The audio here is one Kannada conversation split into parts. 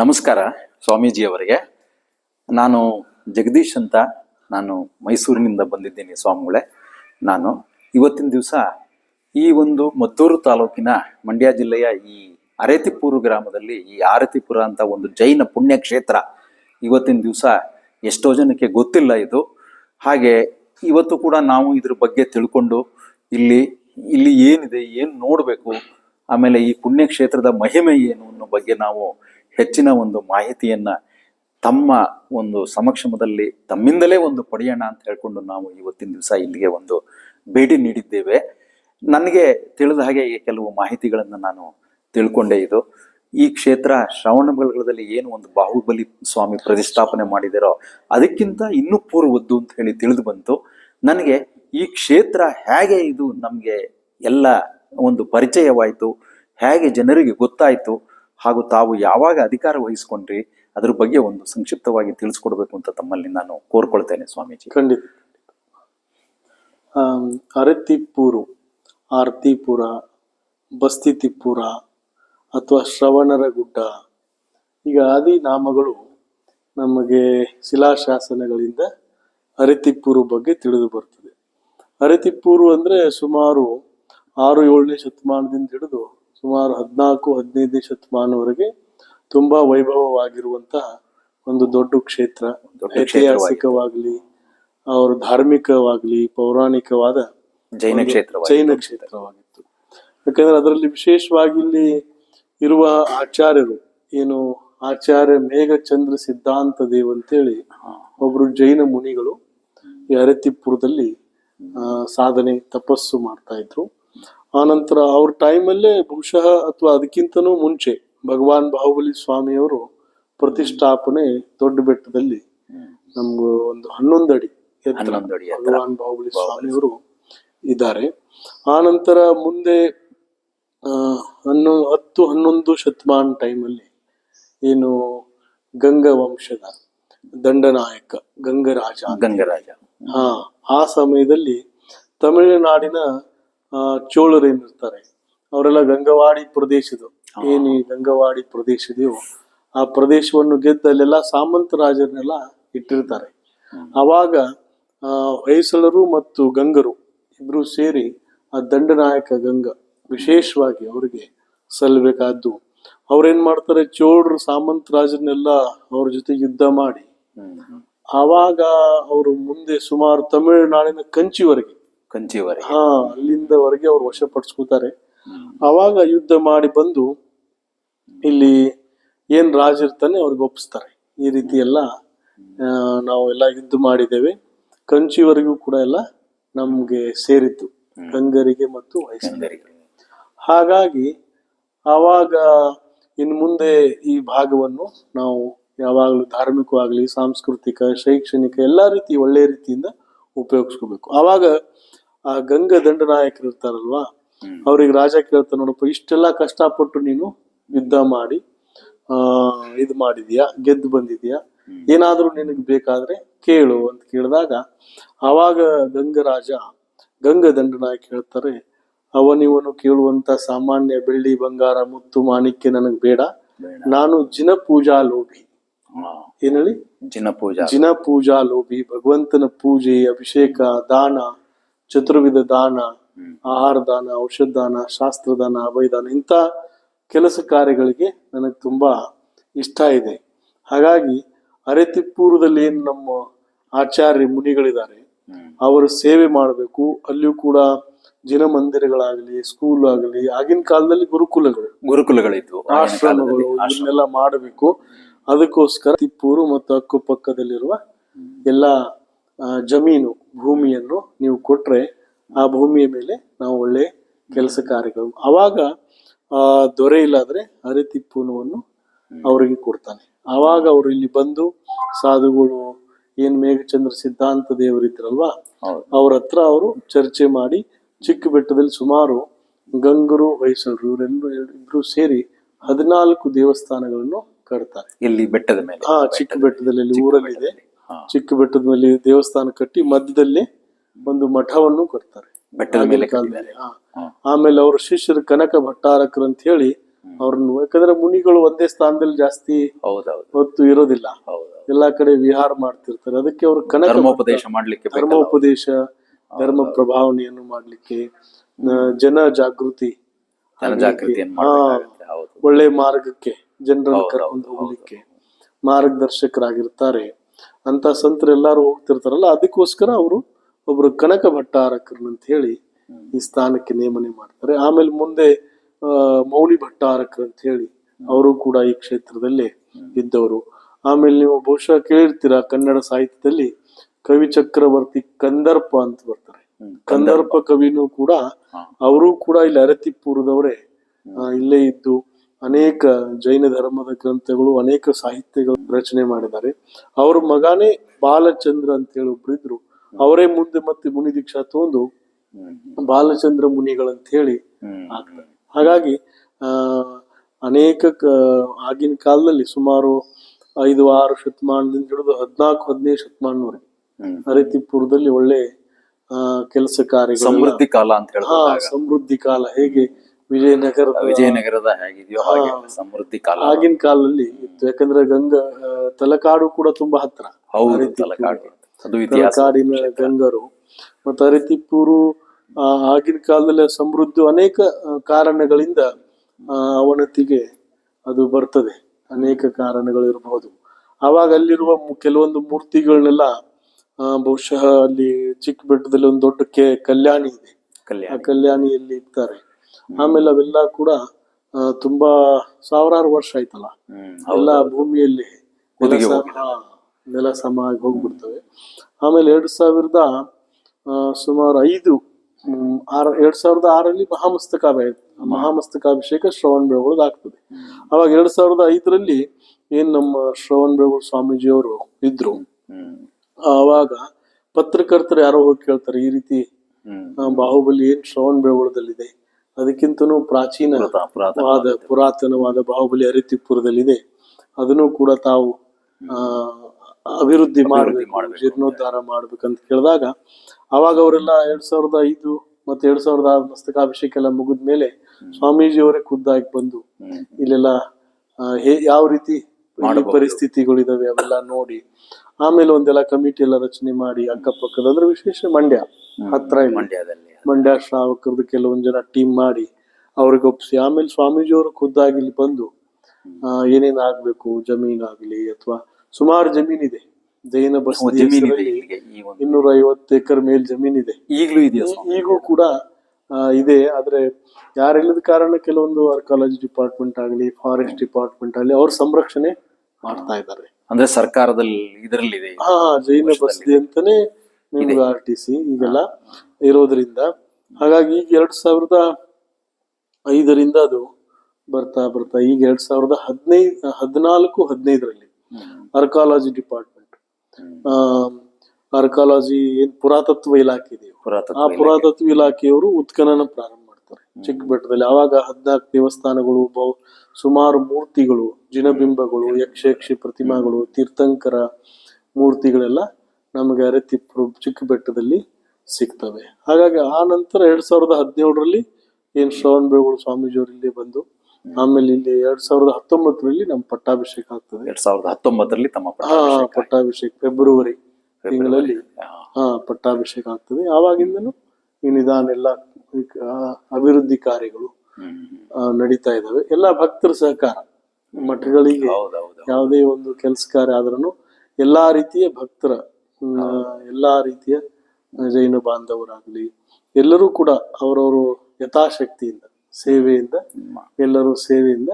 ನಮಸ್ಕಾರ ಸ್ವಾಮೀಜಿಯವರಿಗೆ. ನಾನು ಜಗದೀಶ್ ಅಂತ ನಾನು ಮೈಸೂರಿನಿಂದ ಬಂದಿದ್ದೀನಿ ಸ್ವಾಮಿಗಳೇ. ನಾನು ಇವತ್ತಿನ ದಿವಸ ಈ ಒಂದು ಮದ್ದೂರು ತಾಲೂಕಿನ ಮಂಡ್ಯ ಜಿಲ್ಲೆಯ ಈ ಅರೇತಿಪುರ ಗ್ರಾಮದಲ್ಲಿ ಈ ಆರತಿಪುರ ಅಂತ ಒಂದು ಜೈನ ಪುಣ್ಯಕ್ಷೇತ್ರ ಇವತ್ತಿನ ದಿವಸ ಎಷ್ಟೋ ಜನಕ್ಕೆ ಗೊತ್ತಿಲ್ಲ ಇದು. ಹಾಗೆ ಇವತ್ತು ಕೂಡ ನಾವು ಇದ್ರ ಬಗ್ಗೆ ತಿಳ್ಕೊಂಡು ಇಲ್ಲಿ ಇಲ್ಲಿ ಏನಿದೆ, ಏನು ನೋಡಬೇಕು, ಆಮೇಲೆ ಈ ಪುಣ್ಯಕ್ಷೇತ್ರದ ಮಹಿಮೆ ಏನು ಅನ್ನೋ ಬಗ್ಗೆ ನಾವು ಹೆಚ್ಚಿನ ಒಂದು ಮಾಹಿತಿಯನ್ನ ತಮ್ಮ ಒಂದು ಸಮಕ್ಷಮದಲ್ಲಿ ತಮ್ಮಿಂದಲೇ ಒಂದು ಪಡೆಯೋಣ ಅಂತ ಹೇಳ್ಕೊಂಡು ನಾವು ಇವತ್ತಿನ ದಿವಸ ಇಲ್ಲಿಗೆ ಒಂದು ಭೇಟಿ ನೀಡಿದ್ದೇವೆ. ನನಗೆ ತಿಳಿದ ಹಾಗೆ ಕೆಲವು ಮಾಹಿತಿಗಳನ್ನು ನಾನು ತಿಳ್ಕೊಂಡೆ ಇದು. ಈ ಕ್ಷೇತ್ರ ಶ್ರವಣಬೆಳಗೊಳದಲ್ಲಿ ಏನು ಒಂದು ಬಾಹುಬಲಿ ಸ್ವಾಮಿ ಪ್ರತಿಷ್ಠಾಪನೆ ಮಾಡಿದಾರೋ ಅದಕ್ಕಿಂತ ಇನ್ನೂ ಪೂರ್ವದ್ದು ಅಂತ ಹೇಳಿ ತಿಳಿದು ಬಂತು. ನನಗೆ ಈ ಕ್ಷೇತ್ರ ಹೇಗೆ ಇದು ನಮಗೆ ಎಲ್ಲ ಒಂದು ಪರಿಚಯವಾಯಿತು, ಹೇಗೆ ಜನರಿಗೆ ಗೊತ್ತಾಯಿತು ಹಾಗೂ ತಾವು ಯಾವಾಗ ಅಧಿಕಾರ ವಹಿಸ್ಕೊಂಡ್ರಿ, ಅದ್ರ ಬಗ್ಗೆ ಒಂದು ಸಂಕ್ಷಿಪ್ತವಾಗಿ ತಿಳಿಸ್ಕೊಡ್ಬೇಕು ಅಂತ ತಮ್ಮಲ್ಲಿ ನಾನು ಕೋರ್ಕೊಳ್ತೇನೆ ಸ್ವಾಮೀಜಿ. ಖಂಡಿತ ಅರತಿಪೂರು ಆರ್ತಿಪುರ, ಬಸ್ತಿತಿಪುರ ಅಥವಾ ಶ್ರವಣರ ಗುಡ್ಡ ಈಗ ಆದಿ ನಾಮಗಳು ನಮಗೆ ಶಿಲಾಶಾಸನಗಳಿಂದ ಅರತಿಪೂರು ಬಗ್ಗೆ ತಿಳಿದು ಬರ್ತದೆ. ಅರತಿಪೂರು ಅಂದರೆ ಸುಮಾರು ಆರು ಏಳನೇ ಶತಮಾನದಿಂದ ಹಿಡಿದು ಸುಮಾರು ಹದಿನಾಲ್ಕು ಹದಿನೈದನೇ ಶತಮಾನವರೆಗೆ ತುಂಬಾ ವೈಭವವಾಗಿರುವಂತಹ ಒಂದು ದೊಡ್ಡ ಕ್ಷೇತ್ರ. ಐತಿಹಾಸಿಕವಾಗಲಿ ಅವರು ಧಾರ್ಮಿಕವಾಗಲಿ ಪೌರಾಣಿಕವಾದ ಜೈನ ಕ್ಷೇತ್ರ ಜೈನ ಕ್ಷೇತ್ರವಾಗಿತ್ತು. ಯಾಕಂದ್ರೆ ಅದರಲ್ಲಿ ವಿಶೇಷವಾಗಿ ಇಲ್ಲಿ ಇರುವ ಆಚಾರ್ಯರು ಏನು ಆಚಾರ್ಯ ಮೇಘಚಂದ್ರ ಸಿದ್ಧಾಂತ ದೇವ್ ಅಂತೇಳಿ ಒಬ್ರು ಜೈನ ಮುನಿಗಳು ಈ ಅರತಿಪುರದಲ್ಲಿ ಆ, ಸಾಧನೆ ತಪಸ್ಸು ಮಾಡ್ತಾ ಇದ್ರು. ಆನಂತರ ಅವ್ರ ಟೈಮಲ್ಲೇ ಬಹುಶಃ ಅಥವಾ ಅದಕ್ಕಿಂತನೂ ಮುಂಚೆ ಭಗವಾನ್ ಬಾಹುಬಲಿ ಸ್ವಾಮಿಯವರು ಪ್ರತಿಷ್ಠಾಪನೆ ದೊಡ್ಡ ಬೆಟ್ಟದಲ್ಲಿ ನಮ್ಗೆ ಒಂದು ಹನ್ನೊಂದು ಅಡಿ. ಭಗವಾನ್ ಬಾಹುಬಲಿ ಸ್ವಾಮಿಯವರು ಇದ್ದಾರೆ ಆನಂತರ ಮುಂದೆ ಹನ್ನೊ ಹತ್ತು ಹನ್ನೊಂದು ಶತಮಾನ ಟೈಮಲ್ಲಿ ಏನು ಗಂಗ ವಂಶದ ದಂಡನಾಯಕ ಗಂಗರಾಜ ಗಂಗರಾಜ ಹಾ ಆ ಸಮಯದಲ್ಲಿ ತಮಿಳುನಾಡಿನ ಚೋಳರೇನಿರ್ತಾರೆ ಅವರೆಲ್ಲ ಗಂಗವಾಡಿ ಪ್ರದೇಶದ ಏನು ಈ ಗಂಗವಾಡಿ ಪ್ರದೇಶದೆಯೋ ಆ ಪ್ರದೇಶವನ್ನು ಗೆದ್ದು ಅಲ್ಲೆಲ್ಲ ಸಾಮಂತ ರಾಜರನ್ನೆಲ್ಲ ಇಟ್ಟಿರ್ತಾರೆ. ಆವಾಗ ಹೊಯ್ಸಳರು ಮತ್ತು ಗಂಗರು ಇಬ್ರು ಸೇರಿ ಆ ದಂಡನಾಯಕ ಗಂಗ ವಿಶೇಷವಾಗಿ ಅವರಿಗೆ ಸಲ್ಲಬೇಕಾದ್ದು. ಅವ್ರೇನ್ ಮಾಡ್ತಾರೆ ಚೋಳರು ಸಾಮಂತ ರಾಜರನ್ನೆಲ್ಲ ಅವ್ರ ಜೊತೆ ಯುದ್ಧ ಮಾಡಿ. ಆವಾಗ ಅವರು ಮುಂದೆ ಸುಮಾರು ತಮಿಳುನಾಡಿನ ಕಂಚಿವರೆಗೆ ಕಂಚಿವರೆಗೆ. ಹಾ ಅಲ್ಲಿಂದವರೆಗೆ ಅವ್ರು ವಶಪಡಿಸ್ಕೋತಾರೆ. ಅವಾಗ ಯುದ್ಧ ಮಾಡಿ ಬಂದು ಇಲ್ಲಿ ಏನ್ ರಾಜ ಇರ್ತಾನೆ ಅವ್ರಿಗೆ ಒಪ್ಪಿಸ್ತಾರೆ ಈ ರೀತಿ ಎಲ್ಲ ನಾವು ಎಲ್ಲ ಯುದ್ಧ ಮಾಡಿದ್ದೇವೆ. ಕಂಚಿವರೆಗೂ ಕೂಡ ಎಲ್ಲ ನಮ್ಗೆ ಸೇರಿತ್ತು ಗಂಗರಿಗೆ ಮತ್ತು ವೈಸಂಗರಿಗೆ ಹಾಗಾಗಿ ಆವಾಗ ಇನ್ನು ಮುಂದೆ ಈ ಭಾಗವನ್ನು ನಾವು ಯಾವಾಗಲೂ ಧಾರ್ಮಿಕವಾಗಲಿ ಸಾಂಸ್ಕೃತಿಕ ಶೈಕ್ಷಣಿಕ ಎಲ್ಲ ರೀತಿ ಒಳ್ಳೆ ರೀತಿಯಿಂದ ಉಪಯೋಗಿಸ್ಕೋಬೇಕು. ಆವಾಗ ಆ ಗಂಗ ದಂಡನಾಯಕರು ಇರ್ತಾರಲ್ವಾ. ಅವ್ರಿಗೆ ರಾಜ ಕೇಳ್ತಾನೆ ನೋಡಪ್ಪ ಇಷ್ಟೆಲ್ಲ ಕಷ್ಟಪಟ್ಟು ನೀನು ಯುದ್ಧ ಮಾಡಿ ಆ ಇದು ಮಾಡಿದ್ಯಾ ಗೆದ್ದು ಬಂದಿದ್ಯಾ? ಏನಾದ್ರೂ ನಿನಗೆ ಬೇಕಾದ್ರೆ ಕೇಳು ಅಂತ ಕೇಳಿದಾಗ ಆವಾಗ ಗಂಗರಾಜ ಗಂಗ ದಂಡನಾಯಕ ಹೇಳ್ತಾರೆ ಅವನಿವನು ಕೇಳುವಂತ ಸಾಮಾನ್ಯ ಬೆಳ್ಳಿ ಬಂಗಾರ ಮುತ್ತು ಮಾಣಿಕ್ಯ ನನಗೆ ಬೇಡ. ನಾನು ಜಿನ ಪೂಜಾ ಲೋಭಿ ಏನೇಳಿ ಏನ್ ಹೇಳಿ? ಜಿನ ಪೂಜಾ ಜಿನ ಪೂಜಾ ಲೋಭಿ ಭಗವಂತನ ಪೂಜೆ ಅಭಿಷೇಕ ದಾನ ಚತುರ್ವಿಧ ದಾನ. ಆಹಾರ ದಾನ ಔಷಧ ದಾನ ಶಾಸ್ತ್ರ ದಾನ ಅಭಯದಾನ ಇಂಥ ಕೆಲಸ ಕಾರ್ಯಗಳಿಗೆ ನನಗೆ ತುಂಬಾ ಇಷ್ಟ ಇದೆ. ಹಾಗಾಗಿ ಅರೆತಿಪ್ಪೂರದಲ್ಲಿ ಏನು ನಮ್ಮ ಆಚಾರ್ಯ ಮುನಿಗಳಿದ್ದಾರೆ ಅವರು ಸೇವೆ ಮಾಡಬೇಕು. ಅಲ್ಲಿಯೂ ಕೂಡ ಜಿನ ಮಂದಿರಗಳಾಗಲಿ ಸ್ಕೂಲ್ ಆಗಲಿ ಆಗಿನ ಕಾಲದಲ್ಲಿ ಗುರುಕುಲಗಳು. ಗುರುಕುಲಗಳಿತ್ತು ಆಶ್ರಮಗಳು ಅದನ್ನೆಲ್ಲ ಮಾಡಬೇಕು. ಅದಕ್ಕೋಸ್ಕರ ತಿಪ್ಪೂರು ಮತ್ತು ಅಕ್ಕಪಕ್ಕದಲ್ಲಿರುವ ಎಲ್ಲ ಜಮೀನು ಭೂಮಿಯನ್ನು ನೀವು ಕೊಟ್ರೆ ಆ ಭೂಮಿಯ ಮೇಲೆ ನಾವು ಒಳ್ಳೆ ಕೆಲಸ ಕಾರ್ಯಗಳು. ಅವಾಗ ಆ ದೊರೆ ಇಲ್ಲಾದ್ರೆ ಅರೆತಿಪ್ಪುನವನ್ನು ಅವರಿಗೆ ಕೊಡ್ತಾನೆ. ಆವಾಗ ಅವರು ಇಲ್ಲಿ ಬಂದು ಸಾಧುಗಳು ಏನ್ ಮೇಘಚಂದ್ರ ಸಿದ್ಧಾಂತ ದೇವರಿದ್ರಲ್ವಾ ಇದ್ರಲ್ವಾ ಅವ್ರ ಹತ್ರ ಅವರು ಚರ್ಚೆ ಮಾಡಿ ಚಿಕ್ಕ ಬೆಟ್ಟದಲ್ಲಿ ಸುಮಾರು ಗಂಗರು ಹೊಯ್ಸಳರು ಇವರೆಲ್ಲರೂ ಇಬ್ರು ಸೇರಿ ಹದಿನಾಲ್ಕು ದೇವಸ್ಥಾನಗಳನ್ನು ಕಟ್ತಾರೆ. ಇಲ್ಲಿ ಬೆಟ್ಟದ ಮೇಲೆ. ಹಾ ಚಿಕ್ಕ ಬೆಟ್ಟದಲ್ಲಿ ಊರಲ್ಲಿದೆ. ಊರಲ್ಲಿ ಇದೆ ಹಾ. ಚಿಕ್ಕ ಬೆಟ್ಟದ ಮೇಲೆ ದೇವಸ್ಥಾನ ಕಟ್ಟಿ ಮಧ್ಯದಲ್ಲಿ ಒಂದು ಮಠವನ್ನು ಕಟ್ತಾರೆ ಬೆಟ್ಟದ ಮೇಲೆ. ಆಮೇಲೆ ಅವ್ರ ಶಿಷ್ಯರು ಕನಕ ಭಟ್ಟಾರಕರು ಅಂತ ಹೇಳಿ ಅವ್ರನ್ನು ಯಾಕಂದ್ರೆ ಮುನಿಗಳು ಒಂದೇ ಸ್ಥಾನದಲ್ಲಿ ಜಾಸ್ತಿ ಹೊತ್ತು ಇರೋದಿಲ್ಲ. ಹೌದು ಎಲ್ಲಾ ಕಡೆ ವಿಹಾರ ಮಾಡ್ತಿರ್ತಾರೆ. ಅದಕ್ಕೆ ಅವರು ಕನಕ ಧರ್ಮೋಪದೇಶ ಮಾಡ್ಲಿಕ್ಕೆ ಧರ್ಮ ಉಪದೇಶ ಧರ್ಮ ಪ್ರಭಾವನೆಯನ್ನು ಮಾಡ್ಲಿಕ್ಕೆ ಜನ ಜಾಗೃತಿ ಒಳ್ಳೆ ಮಾರ್ಗಕ್ಕೆ ಜನರನ್ನು ಕರ್ಕೊಂಡು ಹೋಗ್ಲಿಕ್ಕೆ ಮಾರ್ಗದರ್ಶಕರಾಗಿರ್ತಾರೆ. ಅಂತ ಸಂತರು ಎಲ್ಲಾರು ಹೋಗ್ತಿರ್ತಾರಲ್ಲ ಅದಕ್ಕೋಸ್ಕರ ಅವರು ಒಬ್ರು ಕನಕ ಭಟ್ಟಾರಕರನ್ನ ಅಂತ ಹೇಳಿ ಈ ಸ್ಥಾನಕ್ಕೆ ನೇಮನೆ ಮಾಡ್ತಾರೆ. ಆಮೇಲೆ ಮುಂದೆ ಮೌಲಿ ಮೌನಿ ಭಟ್ಟಾರಕರ್ ಅಂತ ಹೇಳಿ ಅವರು ಕೂಡ ಈ ಕ್ಷೇತ್ರದಲ್ಲಿ ಇದ್ದವರು. ಆಮೇಲೆ ನೀವು ಬಹುಶಃ ಕೇಳಿರ್ತೀರಾ ಕನ್ನಡ ಸಾಹಿತ್ಯದಲ್ಲಿ ಕವಿ ಚಕ್ರವರ್ತಿ ಕಂದರ್ಪ ಅಂತ ಬರ್ತಾರೆ. ಕಂದರ್ಪ ಕವಿನೂ ಕೂಡ. ಅವರು ಕೂಡ ಇಲ್ಲಿ ಅರತಿಪುರದವರೇ ಇಲ್ಲೇ ಇದ್ದು ಅನೇಕ ಜೈನ ಧರ್ಮದ ಗ್ರಂಥಗಳು ಅನೇಕ ಸಾಹಿತ್ಯಗಳು ರಚನೆ ಮಾಡಿದ್ದಾರೆ. ಅವ್ರ ಮಗನೇ ಬಾಲಚಂದ್ರ ಅಂತ ಹೇಳಿ ಒಬ್ರು ಇದ್ರು. ಅವರೇ ಮುಂದೆ ಮತ್ತೆ ಮುನಿ ದೀಕ್ಷಾ ತಗೊಂಡು. ಬಾಲಚಂದ್ರ ಮುನಿಗಳಂತ ಹೇಳಿ ಆಗ್ತಾರೆ ಹಾಗಾಗಿ ಆ ಅನೇಕ ಆಗಿನ ಕಾಲದಲ್ಲಿ ಸುಮಾರು ಐದು ಆರು ಶತಮಾನದಿಂದ ಹಿಡಿದು ಹದಿನಾಲ್ಕು ಹದಿನೈದು ಶತಮಾನವರೆಗೆ ಹರಿತಿಪುರದಲ್ಲಿ ಅರತಿಪುರದಲ್ಲಿ ಒಳ್ಳೆ ಕೆಲಸ ಕಾರ್ಯ ಸಮೃದ್ಧಿ ಕಾಲ ಅಂತ ಹೇಳಿ ಸಮೃದ್ಧಿ ಕಾಲ ಹೇಗೆ ವಿಜಯನಗರದ ವಿಜಯನಗರದ ಹೇಗಿದೆಯೋ ಹಾಗೆ ಸಮೃದ್ಧಿ ಕಾಲ. ಆಗಿನ ಕಾಲದಲ್ಲಿ ಇತ್ತು. ಯಾಕಂದ್ರೆ ಗಂಗಾ ತಲಕಾಡು ಕೂಡ ತುಂಬಾ ಹತ್ರ. ಹೌದು. ತಲಕಾಡು. ಅದು ತಲಕಾಡಿನ ಗಂಗರು. ಮತ್ತು ಅರಿತಿಪ್ಪೂರು ಆಗಿನ ಕಾಲದಲ್ಲಿ ಸಮೃದ್ಧಿ ಅನೇಕ ಕಾರಣಗಳಿಂದ ಅವನತಿಗೆ ಅದು ಬರ್ತದೆ. ಅನೇಕ ಕಾರಣಗಳು ಇರಬಹುದು ಆವಾಗ ಅಲ್ಲಿರುವ ಕೆಲವೊಂದು ಮೂರ್ತಿಗಳನ್ನೆಲ್ಲ ಬಹುಶಃ ಅಲ್ಲಿ ಚಿಕ್ಕ ಬೆಟ್ಟದಲ್ಲಿ ಒಂದು ದೊಡ್ಡ ಕೆ ಕಲ್ಯಾಣಿ ಇದೆ. ಆ ಕಲ್ಯಾಣ. ಕಲ್ಯಾಣಿಯಲ್ಲಿ ಇರ್ತಾರೆ. ಆಮೇಲೆ ಅವೆಲ್ಲ ಕೂಡ ತುಂಬಾ ಸಾವಿರಾರು ವರ್ಷ ಆಯ್ತಲ್ಲ. ಎಲ್ಲ ಭೂಮಿಯಲ್ಲಿ ನೆಲ ಸಮ ಆಗಿ ಹೋಗ್ಬಿಡ್ತವೆ. ಆಮೇಲೆ ಎರಡ್ ಸಾವಿರದ ಸುಮಾರು ಐದು ಆರ್ ಎರಡ್ ಸಾವಿರದ ಆರಲ್ಲಿ ಮಹಾಮಸ್ತಕಾಭಿ ಮಹಾಮಸ್ತಕಾಭಿಷೇಕ ಶ್ರವಣ ಬೆಳಗೊಳದ್ ಆಗ್ತದೆ. ಅವಾಗ ಎರಡ್ ಸಾವಿರದ ಐದರಲ್ಲಿ ಏನ್ ನಮ್ಮ ಶ್ರವಣ ಬೆಳಗೊಳ ಸ್ವಾಮೀಜಿಯವರು ಇದ್ರು? ಅವಾಗ ಪತ್ರಕರ್ತರು ಯಾರೋ ಹೋಗಿ ಕೇಳ್ತಾರೆ ಈ ರೀತಿ ಬಾಹುಬಲಿ ಏನ್ ಶ್ರವಣ ಬೆಳಗೊಳದಲ್ಲಿದೆ? ಅದಕ್ಕಿಂತನೂ ಪ್ರಾಚೀನ ಪುರಾತನ- ಪುರಾತನ ವಾದ ಪುರಾತನವಾದ ಬಾಹುಬಲಿ ಅರಿತಿಪುರದಲ್ಲಿದೆ ಅದನ್ನು ಕೂಡ ತಾವು ಅಭಿವೃದ್ಧಿ ಮಾಡಬೇಕು ಜೀರ್ಣೋದ್ಧಾರ ಮಾಡ್ಬೇಕಂತ ಕೇಳಿದಾಗ ಅವಾಗ ಅವರೆಲ್ಲ ಎರಡ್ ಸಾವಿರದ ಐದು ಮತ್ತೆ ಎರಡ್ ಸಾವಿರದ ಆರು ಮಸ್ತಕಾಭಿಷೇಕ ಎಲ್ಲ ಮುಗಿದ ಮೇಲೆ ಸ್ವಾಮೀಜಿಯವರೇ ಖುದ್ದಾಗಿ ಬಂದು ಇಲ್ಲೆಲ್ಲ ಹೇ- ಯಾವ ರೀತಿ ಪರಿಸ್ಥಿತಿಗಳು ಇದಾವೆ ಅವೆಲ್ಲ ನೋಡಿ ಆಮೇಲೆ ಒಂದೆಲ್ಲ ಕಮಿಟಿ ಎಲ್ಲ ರಚನೆ ಮಾಡಿ ಅಕ್ಕಪಕ್ಕದ ಅಂದ್ರೆ ವಿಶೇಷ ಮಂಡ್ಯ ಹತ್ರ ಮಂಡ್ಯದಲ್ಲಿ. ಮಂಡ್ಯ ಶ್ರಾವಕರದ್ದು ಕೆಲವೊಂದು ಜನ ಟೀಮ್ ಮಾಡಿ ಅವ್ರಿಗೆ ಒಪ್ಸಿ ಆಮೇಲೆ ಸ್ವಾಮೀಜಿಯವರು ಖುದ್ದಾಗಿ ಇಲ್ಲಿ ಬಂದು ಆ, ಏನೇನ್ ಆಗ್ಬೇಕು ಜಮೀನಾಗ್ಲಿ ಅಥವಾ ಸುಮಾರು ಜಮೀನಿದೆ ಜೈನ ಬಸದಿ ಒಂದು. ಇನ್ನೂರ ಐವತ್ತು ಎಕರ್ ಮೇಲ್ ಜಮೀನಿದೆ ಈಗಲೂ ಇದೆ ಈಗಲೂ ಈಗೂ ಕೂಡ ಇದೆ. ಆದ್ರೆ ಯಾರಿಲ್ಲದ ಕಾರಣ ಕೆಲವೊಂದು ಆರ್ಕಾಲಜಿ ಡಿಪಾರ್ಟ್ಮೆಂಟ್ ಆಗಲಿ ಫಾರೆಸ್ಟ್ ಡಿಪಾರ್ಟ್ಮೆಂಟ್ ಆಗಲಿ ಅವ್ರ ಸಂರಕ್ಷಣೆ ಮಾಡ್ತಾ ಇದ್ದಾರೆ. ಅಂದ್ರೆ ಸರ್ಕಾರದಲ್ಲಿ ಇದರಲ್ಲಿದೆ. ಹಾ ಹಾ, ಜೈನ ಬಸದಿ ಅಂತಾನೆ ನಿಮ್ಗೆ ಆರ್ ಟಿ ಸಿ ಈಗೆಲ್ಲ ಇರೋದ್ರಿಂದ. ಹಾಗಾಗಿ ಈಗ ಎರಡ್ ಸಾವಿರದ ಐದರಿಂದ ಅದು ಬರ್ತಾ ಬರ್ತಾ ಈಗ ಎರಡ್ ಸಾವಿರದ ಹದಿನೈದು ಹದಿನಾಲ್ಕು ಹದಿನೈದರಲ್ಲಿ ಆರ್ಕಾಲಜಿ ಡಿಪಾರ್ಟ್ಮೆಂಟ್ ಆರ್ಕಾಲಜಿ ಏನ್ ಪುರಾತತ್ವ ಇಲಾಖೆ ಇದೆ ಆ ಪುರಾತತ್ವ ಇಲಾಖೆಯವರು ಉತ್ಖನನ ಪ್ರಾರಂಭ ಮಾಡ್ತಾರೆ. ಚಿಕ್ಕ ಬೆಟ್ಟದಲ್ಲಿ ಆವಾಗ ಹದಿನಾಲ್ಕು ದೇವಸ್ಥಾನಗಳು ಬಹು ಸುಮಾರು ಮೂರ್ತಿಗಳು ಜಿನಬಿಂಬಗಳು ಯಕ್ಷ ಯಕ್ಷಿ ಪ್ರತಿಮಾಗಳು ತೀರ್ಥಂಕರ ಮೂರ್ತಿಗಳೆಲ್ಲ ನಮಗೆ ಅರತಿಪುರ ಚಿಕ್ಕ ಬೆಟ್ಟದಲ್ಲಿ ಸಿಗ್ತವೆ. ಹಾಗಾಗಿ ಆ ನಂತರ ಎರಡು ಸಾವಿರದ ಹದಿನೇಳರಲ್ಲಿ ಏನು ಶ್ರವಣ ಸ್ವಾಮೀಜಿ ಸ್ವಾಮೀಜಿಯವರು ಇಲ್ಲಿ ಬಂದು ಆಮೇಲೆ ಇಲ್ಲಿ ಎರಡ್ ಸಾವಿರದ ಹತ್ತೊಂಬತ್ತರಲ್ಲಿ ನಮ್ಮ ಪಟ್ಟಾಭಿಷೇಕ ಆಗ್ತದೆ. ಎರಡ್ ಸಾವಿರದ ಹತ್ತೊಂಬತ್ತರಲ್ಲಿ ತಮ್ಮ ಪಟ್ಟಾಭಿಷೇಕ. ಫೆಬ್ರವರಿ ತಿಂಗಳಲ್ಲಿ ಹಾ. ಪಟ್ಟಾಭಿಷೇಕ ಆಗ್ತದೆ. ಆವಾಗಿಂದನು ಈ ನಿಧಾನ ಎಲ್ಲ ಅಭಿವೃದ್ಧಿ ಕಾರ್ಯಗಳು ನಡೀತಾ ಇದಾವೆ. ಎಲ್ಲ ಭಕ್ತರ ಸಹಕಾರ. ಮಠಗಳಿಗೆ ಯಾವುದೇ ಒಂದು ಕೆಲಸ ಕಾರ್ಯ ಆದ್ರೂ ಎಲ್ಲಾ ರೀತಿಯ ಭಕ್ತರ ಎಲ್ಲಾ ರೀತಿಯ ಜೈನ ಬಾಂಧವರಾಗ್ಲಿ ಎಲ್ಲರೂ ಕೂಡ ಅವರವರು ಯಥಾಶಕ್ತಿಯಿಂದ ಸೇವೆಯಿಂದ ಎಲ್ಲರೂ ಸೇವೆಯಿಂದ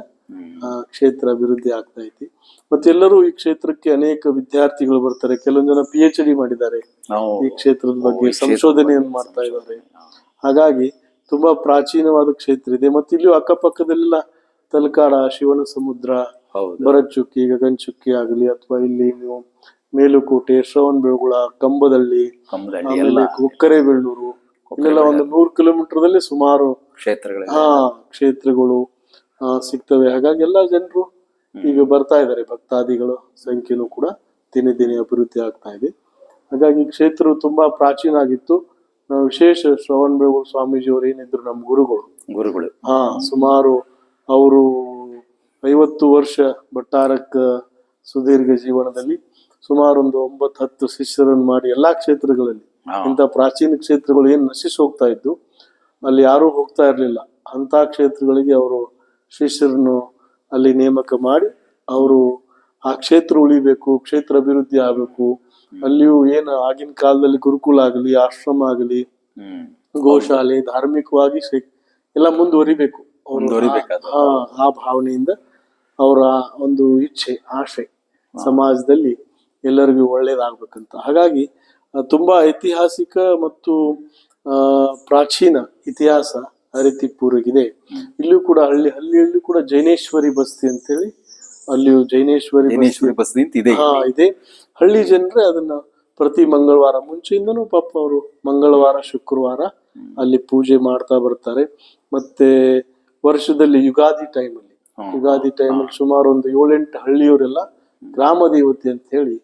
ಆ, ಕ್ಷೇತ್ರ ಅಭಿವೃದ್ಧಿ ಆಗ್ತಾ ಐತಿ. ಮತ್ತೆಲ್ಲರೂ ಈ ಕ್ಷೇತ್ರಕ್ಕೆ ಅನೇಕ ವಿದ್ಯಾರ್ಥಿಗಳು ಬರ್ತಾರೆ. ಕೆಲವೊಂದು ಜನ ಪಿ ಎಚ್ ಡಿ ಮಾಡಿದ್ದಾರೆ. ಈ ಕ್ಷೇತ್ರದ ಬಗ್ಗೆ ಸಂಶೋಧನೆಯನ್ನು ಮಾಡ್ತಾ ಇದ್ದಾರೆ. ಹಾಗಾಗಿ ತುಂಬಾ ಪ್ರಾಚೀನವಾದ ಕ್ಷೇತ್ರ ಇದೆ. ಮತ್ತೆ ಇಲ್ಲಿ ಅಕ್ಕಪಕ್ಕದಲ್ಲೆಲ್ಲ ತಲಕಾಡ ಶಿವನ ಸಮುದ್ರ ಬರಚುಕ್ಕಿ ಗಗನಚುಕ್ಕಿ ಆಗಲಿ ಅಥವಾ ಇಲ್ಲಿ ನೀವು ಮೇಲುಕೋಟೆ ಶ್ರವಣ ಬೆಳಗುಳ ಕಂಬದಳ್ಳಿ ಕಮ್ಮದಲ್ಲಿ ಎಲ್ಲ ಕೊಕ್ಕರೆ ಬೆಳ್ಳೂರು ಇಲ್ಲೆಲ್ಲ ಒಂದು ನೂರು ಕಿಲೋಮೀಟರ್ದಲ್ಲಿ ಸುಮಾರು ಕ್ಷೇತ್ರಗಳು ಹಾ ಕ್ಷೇತ್ರಗಳು ಸಿಗ್ತವೆ. ಹಾಗಾಗಿ ಎಲ್ಲ ಜನರು ಈಗ ಬರ್ತಾ ಇದ್ದಾರೆ. ಭಕ್ತಾದಿಗಳು ಸಂಖ್ಯೆನೂ ಕೂಡ ದಿನೇ ದಿನೇ ಅಭಿವೃದ್ಧಿ ಆಗ್ತಾ ಇದೆ. ಹಾಗಾಗಿ ಕ್ಷೇತ್ರ ಕ್ಷೇತ್ರವು ತುಂಬಾ ಪ್ರಾಚೀನ ಆಗಿತ್ತು ನಾವು ವಿಶೇಷ ಶ್ರವಣ ಸ್ವಾಮೀಜಿ ಸ್ವಾಮೀಜಿಯವರು ಏನಿದ್ರು ನಮ್ಮ ಗುರುಗಳು. ಗುರುಗಳು. ಹಾ ಸುಮಾರು ಅವರು ಐವತ್ತು ವರ್ಷ ಭಟ್ಟಾರಕ ಸುದೀರ್ಘ ಜೀವನದಲ್ಲಿ ಸುಮಾರು ಒಂದು ಒಂಬತ್ತು ಹತ್ತು ಶಿಷ್ಯರನ್ನು ಮಾಡಿ ಎಲ್ಲಾ ಕ್ಷೇತ್ರಗಳಲ್ಲಿ. ಇಂಥ ಪ್ರಾಚೀನ ಕ್ಷೇತ್ರಗಳು ಏನ್ ನಶಿಸಿ ಹೋಗ್ತಾ ಇದ್ದು ಅಲ್ಲಿ ಯಾರೂ ಹೋಗ್ತಾ ಇರಲಿಲ್ಲ. ಅಂತ ಕ್ಷೇತ್ರಗಳಿಗೆ ಅವರು ಶಿಷ್ಯರನ್ನು ಅಲ್ಲಿ ನೇಮಕ ಮಾಡಿ ಅವರು ಆ ಕ್ಷೇತ್ರ ಉಳಿಬೇಕು ಕ್ಷೇತ್ರ ಅಭಿವೃದ್ಧಿ ಆಗಬೇಕು. ಅಲ್ಲಿಯೂ ಏನು ಆಗಿನ ಕಾಲದಲ್ಲಿ ಗುರುಕುಲ ಆಗಲಿ ಆಶ್ರಮ ಆಗಲಿ ಗೋಶಾಲೆ ಧಾರ್ಮಿಕವಾಗಿ ಎಲ್ಲ ಮುಂದುವರಿಬೇಕು. ಆ ಭಾವನೆಯಿಂದ ಅವರ ಒಂದು ಇಚ್ಛೆ ಆಶೆ ಸಮಾಜದಲ್ಲಿ ಎಲ್ಲರಿಗೂ ಒಳ್ಳೇದಾಗಬೇಕಂತ. ಹಾಗಾಗಿ ತುಂಬ ಐತಿಹಾಸಿಕ ಮತ್ತು ಆ ಪ್ರಾಚೀನ ಇತಿಹಾಸ ಹರಿತಿಪೂರಿಗಿದೆ ಇಲ್ಲೂ ಕೂಡ ಹಳ್ಳಿ ಹಳ್ಳಿಯಲ್ಲೂ ಕೂಡ ಜೈನೇಶ್ವರಿ ಬಸ್ತಿ ಅಂತೇಳಿ ಅಲ್ಲಿಯೂ ಜೈನೇಶ್ವರಿ ಬಸ್ತಿ ಅಂತ ಇದೆ. ಹಾ ಇದೆ. ಹಳ್ಳಿ ಜನರೇ ಅದನ್ನ ಪ್ರತಿ ಮಂಗಳವಾರ ಮುಂಚೆಯಿಂದನೂ ಪಾಪ ಅವರು ಮಂಗಳವಾರ ಶುಕ್ರವಾರ ಅಲ್ಲಿ ಪೂಜೆ ಮಾಡ್ತಾ ಬರ್ತಾರೆ. ಮತ್ತೆ ವರ್ಷದಲ್ಲಿ ಯುಗಾದಿ ಟೈಮಲ್ಲಿ. ಯುಗಾದಿ ಟೈಮಲ್ಲಿ ಸುಮಾರು ಒಂದು ಏಳೆಂಟು ಹಳ್ಳಿಯವರೆಲ್ಲ ಗ್ರಾಮ ದೇವತೆ ಅಂತ ಹೇಳಿ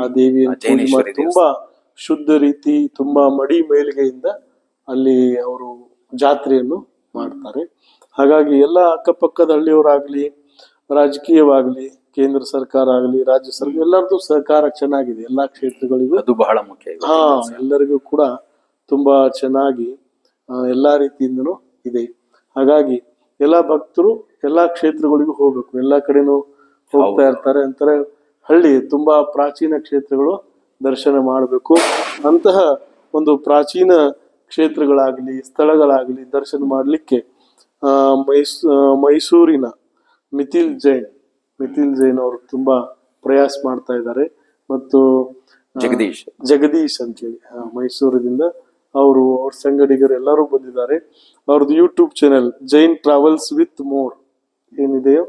ಆ ದೇವಿಯನ್ನು ತುಂಬಾ ಶುದ್ಧ ರೀತಿ ತುಂಬಾ ಮಡಿ ಮೇಲ್ಗೆಯಿಂದ ಅಲ್ಲಿ ಅವರು ಜಾತ್ರೆಯನ್ನು ಮಾಡ್ತಾರೆ. ಹಾಗಾಗಿ ಎಲ್ಲ ಅಕ್ಕಪಕ್ಕದ ಹಳ್ಳಿಯವರಾಗ್ಲಿ ರಾಜಕೀಯವಾಗ್ಲಿ ಕೇಂದ್ರ ಸರ್ಕಾರ ಆಗಲಿ ರಾಜ್ಯ ಸರ್ಕಾರ ಎಲ್ಲರದ್ದು ಸಹಕಾರ ಚೆನ್ನಾಗಿದೆ. ಎಲ್ಲಾ ಕ್ಷೇತ್ರಗಳಿಗೂ. ಅದು ಬಹಳ ಮುಖ್ಯ. ಹಾ ಎಲ್ಲರಿಗೂ ಕೂಡ ತುಂಬಾ ಚೆನ್ನಾಗಿ ಎಲ್ಲಾ ರೀತಿಯಿಂದನೂ ಇದೆ. ಹಾಗಾಗಿ ಎಲ್ಲಾ ಭಕ್ತರು ಎಲ್ಲಾ ಕ್ಷೇತ್ರಗಳಿಗೂ ಹೋಗ್ಬೇಕು. ಎಲ್ಲಾ ಕಡೆನೂ ಹೋಗ್ತಾ ಇರ್ತಾರೆ. ಅಂತಾರೆ ಹಳ್ಳಿ ತುಂಬಾ ಪ್ರಾಚೀನ ಕ್ಷೇತ್ರಗಳು ದರ್ಶನ ಮಾಡಬೇಕು. ಅಂತಹ ಒಂದು ಪ್ರಾಚೀನ ಕ್ಷೇತ್ರಗಳಾಗಲಿ ಸ್ಥಳಗಳಾಗಲಿ ದರ್ಶನ ಮಾಡಲಿಕ್ಕೆ ಮೈಸ್ ಮೈಸೂರಿನ ಮಿಥಿಲ್ ಜೈನ್ ಮಿಥಿಲ್ ಜೈನ್ ಅವರು ತುಂಬಾ ಪ್ರಯಾಸ ಮಾಡ್ತಾ ಇದ್ದಾರೆ. ಮತ್ತು ಜಗದೀಶ್. ಜಗದೀಶ್ ಅಂತೇಳಿ ಮೈಸೂರಿನಿಂದ ಅವರು ಅವ್ರ ಸಂಗಡಿಗರು ಎಲ್ಲರೂ ಬಂದಿದ್ದಾರೆ. ಅವ್ರದ್ದು YouTube channel Jain travels with more ಏನಿದೆಯೋ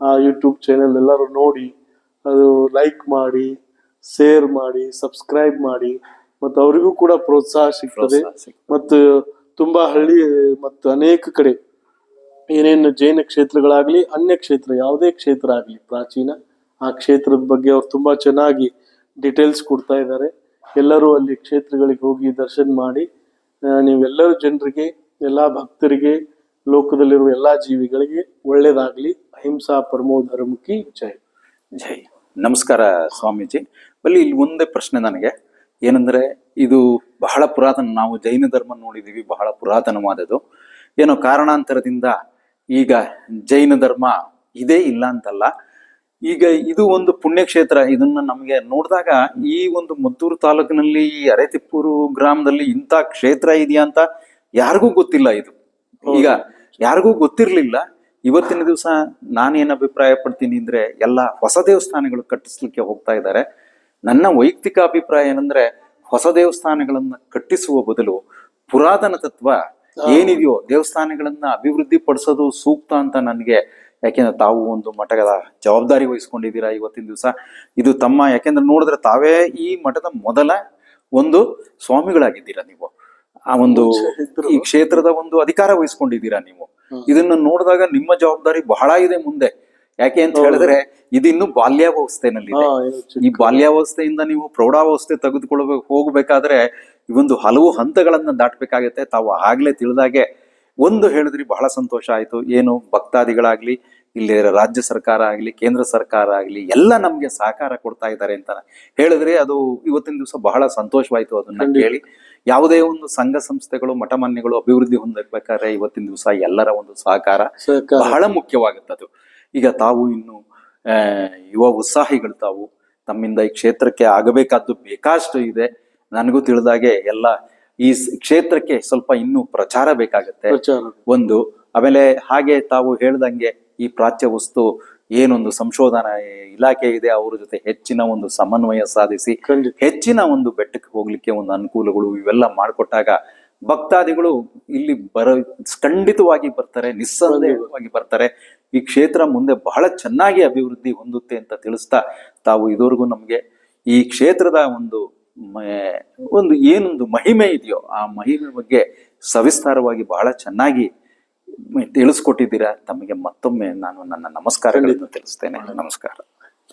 ಆ ಯೂಟ್ಯೂಬ್ ಚಾನೆಲ್ ಎಲ್ಲರೂ ನೋಡಿ ಅದು ಲೈಕ್ ಮಾಡಿ ಶೇರ್ ಮಾಡಿ ಸಬ್ಸ್ಕ್ರೈಬ್ ಮಾಡಿ ಮತ್ತು ಅವರಿಗೂ ಕೂಡ ಪ್ರೋತ್ಸಾಹ ಸಿಗ್ತದೆ. ಮತ್ತು ತುಂಬಾ ಹಳ್ಳಿ ಮತ್ತು ಅನೇಕ ಕಡೆ ಏನೇನು ಜೈನ ಕ್ಷೇತ್ರಗಳಾಗ್ಲಿ ಅನ್ಯ ಕ್ಷೇತ್ರ ಯಾವುದೇ ಕ್ಷೇತ್ರ ಆಗಲಿ ಪ್ರಾಚೀನ ಆ ಕ್ಷೇತ್ರದ ಬಗ್ಗೆ ಅವ್ರು ತುಂಬಾ ಚೆನ್ನಾಗಿ ಡೀಟೇಲ್ಸ್ ಕೊಡ್ತಾ ಇದ್ದಾರೆ. ಎಲ್ಲರೂ ಅಲ್ಲಿ ಕ್ಷೇತ್ರಗಳಿಗೆ ಹೋಗಿ ದರ್ಶನ ಮಾಡಿ ನೀವೆಲ್ಲರೂ ಜನರಿಗೆ ಎಲ್ಲ ಭಕ್ತರಿಗೆ ಲೋಕದಲ್ಲಿರುವ ಎಲ್ಲ ಜೀವಿಗಳಿಗೆ ಒಳ್ಳೆಯದಾಗಲಿ ಅಹಿಂಸಾ ಪರಮೋ ಧರ್ಮಕ್ಕೆ ಜೈ ಜೈ. ನಮಸ್ಕಾರ ಸ್ವಾಮೀಜಿ. ಬಲ್ಲಿ ಇಲ್ಲಿ ಒಂದೇ ಪ್ರಶ್ನೆ ನನಗೆ. ಏನಂದ್ರೆ, ಇದು ಬಹಳ ಪುರಾತನ, ನಾವು ಜೈನ ಧರ್ಮ ನೋಡಿದೀವಿ, ಬಹಳ ಪುರಾತನವಾದದ್ದು. ಏನೋ ಕಾರಣಾಂತರದಿಂದ ಈಗ ಜೈನ ಧರ್ಮ ಇದೇ ಇಲ್ಲ ಅಂತಲ್ಲ. ಈಗ ಇದು ಒಂದು ಪುಣ್ಯಕ್ಷೇತ್ರ, ಇದನ್ನ ನಮಗೆ ನೋಡಿದಾಗ ಈ ಒಂದು ಮದ್ದೂರು ತಾಲೂಕಿನಲ್ಲಿ ಈ ಅರೆತಿಪ್ಪೂರು ಗ್ರಾಮದಲ್ಲಿ ಇಂಥ ಕ್ಷೇತ್ರ ಇದೆಯಾ ಅಂತ ಯಾರಿಗೂ ಗೊತ್ತಿಲ್ಲ ಇದು. ಈಗ ಯಾರಿಗೂ ಗೊತ್ತಿರ್ಲಿಲ್ಲ. ಇವತ್ತಿನ ದಿವಸ ನಾನೇನು ಅಭಿಪ್ರಾಯ ಪಡ್ತೀನಿ ಅಂದ್ರೆ ಎಲ್ಲ ಹೊಸ ದೇವಸ್ಥಾನಗಳು ಕಟ್ಟಿಸ್ಲಿಕ್ಕೆ ಹೋಗ್ತಾ ಇದ್ದಾರೆ. ನನ್ನ ವೈಯಕ್ತಿಕ ಅಭಿಪ್ರಾಯ ಏನಂದ್ರೆ ಹೊಸ ದೇವಸ್ಥಾನಗಳನ್ನ ಕಟ್ಟಿಸುವ ಬದಲು ಪುರಾತನ ತತ್ವ ಏನಿದೆಯೋ ದೇವಸ್ಥಾನಗಳನ್ನ ಅಭಿವೃದ್ಧಿ ಪಡಿಸೋದು ಸೂಕ್ತ ಅಂತ ನನಗೆ ಯಾಕೆಂದ್ರೆ ತಾವು ಒಂದು ಮಠದ ಜವಾಬ್ದಾರಿ ವಹಿಸ್ಕೊಂಡಿದ್ದೀರಾ ಇವತ್ತಿನ ದಿವಸ. ಇದು ತಮ್ಮ ಯಾಕೆಂದ್ರೆ ನೋಡಿದ್ರೆ ತಾವೇ ಈ ಮಠದ ಮೊದಲ ಒಂದು ಸ್ವಾಮಿಗಳಾಗಿದ್ದೀರಾ ನೀವು. ಆ ಒಂದು ಈ ಕ್ಷೇತ್ರದ ಒಂದು ಅಧಿಕಾರ ವಹಿಸ್ಕೊಂಡಿದ್ದೀರಾ ನೀವು. ಇದನ್ನ ನೋಡಿದಾಗ ನಿಮ್ಮ ಜವಾಬ್ದಾರಿ ಬಹಳ ಇದೆ ಮುಂದೆ. ಯಾಕೆ ಅಂತ ಹೇಳಿದ್ರೆ ಇದು ಇನ್ನು ಬಾಲ್ಯಾವಸ್ಥೆನಲ್ಲಿ ಈ ಬಾಲ್ಯಾವಸ್ಥೆಯಿಂದ ನೀವು ಪ್ರೌಢಾವಸ್ಥೆ ತೆಗೆದುಕೊಳ್ಬೇಕು ಹೋಗ್ಬೇಕಾದ್ರೆ ಇವೊಂದು ಒಂದು ಹಲವು ಹಂತಗಳನ್ನ ದಾಟಬೇಕಾಗತ್ತೆ. ತಾವು ಆಗ್ಲೇ ತಿಳಿದಾಗೆ ಒಂದು ಹೇಳಿದ್ರಿ ಬಹಳ ಸಂತೋಷ ಆಯ್ತು. ಏನು ಭಕ್ತಾದಿಗಳಾಗ್ಲಿ ಇಲ್ಲಿ ರಾಜ್ಯ ಸರ್ಕಾರ ಆಗಲಿ ಕೇಂದ್ರ ಸರ್ಕಾರ ಆಗಲಿ ಎಲ್ಲ ನಮಗೆ ಸಹಕಾರ ಕೊಡ್ತಾ ಇದ್ದಾರೆ ಅಂತ ಹೇಳಿದ್ರೆ ಅದು ಇವತ್ತಿನ ದಿವಸ ಬಹಳ ಸಂತೋಷವಾಯಿತು ಅದನ್ನ ಕೇಳಿ. ಯಾವುದೇ ಒಂದು ಸಂಘ ಸಂಸ್ಥೆಗಳು ಮಠಮಾನ್ಯಗಳು ಅಭಿವೃದ್ಧಿ ಹೊಂದಬೇಕಾದ್ರೆ ಇವತ್ತಿನ ದಿವಸ ಎಲ್ಲರ ಒಂದು ಸಹಕಾರ ಬಹಳ ಮುಖ್ಯವಾಗುತ್ತದೆ. ಅದು ಈಗ ತಾವು ಇನ್ನು ಆ, ಯುವ ಉತ್ಸಾಹಿಗಳು ತಾವು ತಮ್ಮಿಂದ ಈ ಕ್ಷೇತ್ರಕ್ಕೆ ಆಗಬೇಕಾದ್ದು ಬೇಕಾಷ್ಟು ಇದೆ. ನನಗೂ ತಿಳಿದಾಗೆ ಎಲ್ಲ ಈ ಕ್ಷೇತ್ರಕ್ಕೆ ಸ್ವಲ್ಪ ಇನ್ನೂ ಪ್ರಚಾರ ಬೇಕಾಗುತ್ತೆ. ಒಂದು ಆಮೇಲೆ ಹಾಗೆ ತಾವು ಹೇಳ್ದಂಗೆ ಈ ಪ್ರಾಚ್ಯ ವಸ್ತು ಏನೊಂದು ಸಂಶೋಧನಾ ಇಲಾಖೆ ಇದೆ ಅವ್ರ ಜೊತೆ ಹೆಚ್ಚಿನ ಒಂದು ಸಮನ್ವಯ ಸಾಧಿಸಿ ಹೆಚ್ಚಿನ ಒಂದು ಬೆಟ್ಟಕ್ಕೆ ಹೋಗ್ಲಿಕ್ಕೆ ಒಂದು ಅನುಕೂಲಗಳು ಇವೆಲ್ಲ ಮಾಡಿಕೊಟ್ಟಾಗ ಭಕ್ತಾದಿಗಳು ಇಲ್ಲಿ ಬರ ಖಂಡಿತವಾಗಿ ಬರ್ತಾರೆ ನಿಸ್ಸಂದೇಹವಾಗಿ ಬರ್ತಾರೆ. ಈ ಕ್ಷೇತ್ರ ಮುಂದೆ ಬಹಳ ಚೆನ್ನಾಗಿ ಅಭಿವೃದ್ಧಿ ಹೊಂದುತ್ತೆ ಅಂತ ತಿಳಿಸ್ತಾ ತಾವು ಇದುವರೆಗೂ ನಮಗೆ ಈ ಕ್ಷೇತ್ರದ ಒಂದು ಒಂದು ಏನೊಂದು ಮಹಿಮೆ ಇದೆಯೋ ಆ ಮಹಿಮೆ ಬಗ್ಗೆ ಸವಿಸ್ತಾರವಾಗಿ ಬಹಳ ಚೆನ್ನಾಗಿ ತಿಳಿಸ್ಕೊಟ್ಟಿದ್ದೀರಾ? ತಮಗೆ ಮತ್ತೊಮ್ಮೆ ನಾನು ನನ್ನ ನಮಸ್ಕಾರಗಳನ್ನು ತಿಳಿಸ್ತೇನೆ. ನಮಸ್ಕಾರ.